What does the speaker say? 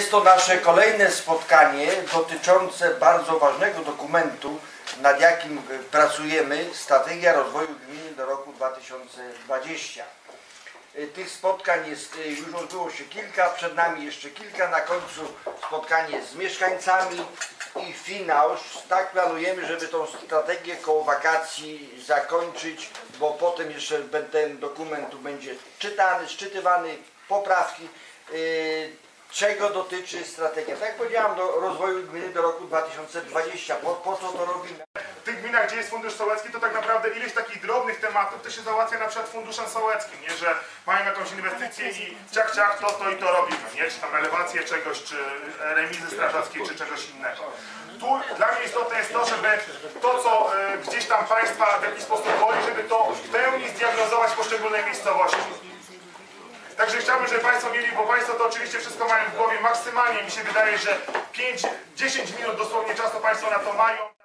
Jest to nasze kolejne spotkanie dotyczące bardzo ważnego dokumentu, nad jakim e, pracujemy, Strategia Rozwoju Gminy do roku 2020. E, Tych spotkań jest, e, już odbyło się kilka, przed nami jeszcze kilka, na końcu spotkanie z mieszkańcami i finał. Tak planujemy, żeby tą strategię koło wakacji zakończyć, bo potem jeszcze ten dokument będzie czytany, szczytywany, poprawki. Czego dotyczy strategia? Tak jak powiedziałam, do rozwoju gminy do roku 2020. Po, po co to robimy? W tych gminach, gdzie jest fundusz sołecki, to tak naprawdę ileś takich drobnych tematów to się załatwia na przykład funduszem sołeckim, nie? że mają jakąś inwestycję i ciach, ciach, to, to i to robimy, nie? czy tam elewację czegoś, czy remizy strażackiej, czy czegoś innego. Tu dla mnie istotne jest to, żeby to, co e, gdzieś tam Państwa w jakiś sposób boli, żeby to w pełni zdiagnozować poszczególne miejscowości. Także chciałbym, żeby Państwo mieli, bo Państwo to oczywiście wszystko mają w głowie maksymalnie. Mi się wydaje, że 5-10 minut dosłownie czasu Państwo na to mają.